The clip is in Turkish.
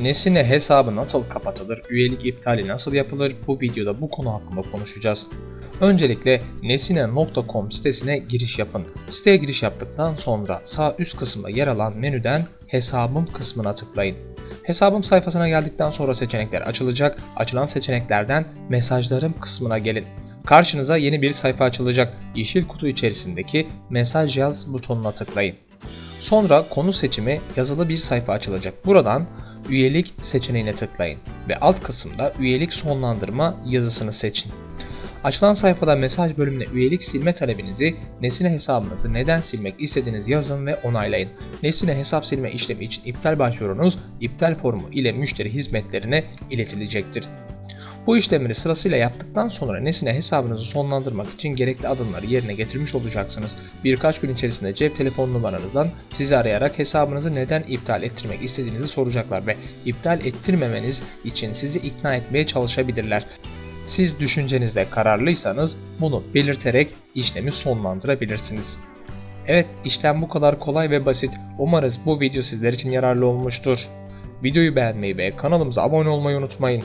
Nesine hesabı nasıl kapatılır, üyelik iptali nasıl yapılır bu videoda bu konu hakkında konuşacağız. Öncelikle nesine.com sitesine giriş yapın. Siteye giriş yaptıktan sonra sağ üst kısımda yer alan menüden hesabım kısmına tıklayın. Hesabım sayfasına geldikten sonra seçenekler açılacak. Açılan seçeneklerden mesajlarım kısmına gelin. Karşınıza yeni bir sayfa açılacak. Yeşil kutu içerisindeki mesaj yaz butonuna tıklayın. Sonra konu seçimi yazılı bir sayfa açılacak. Buradan üyelik seçeneğine tıklayın ve alt kısımda üyelik sonlandırma yazısını seçin. Açılan sayfada mesaj bölümüne üyelik silme talebinizi, Nesine hesabınızı neden silmek istediğiniz yazın ve onaylayın. Nesine hesap silme işlemi için iptal başvurunuz iptal formu ile müşteri hizmetlerine iletilecektir. Bu işlemleri sırasıyla yaptıktan sonra Nesine hesabınızı sonlandırmak için gerekli adımları yerine getirmiş olacaksınız. Birkaç gün içerisinde cep telefon numaranızdan sizi arayarak hesabınızı neden iptal ettirmek istediğinizi soracaklar ve iptal ettirmemeniz için sizi ikna etmeye çalışabilirler. Siz düşüncenizde kararlıysanız bunu belirterek işlemi sonlandırabilirsiniz. Evet işlem bu kadar kolay ve basit. Umarız bu video sizler için yararlı olmuştur. Videoyu beğenmeyi ve kanalımıza abone olmayı unutmayın.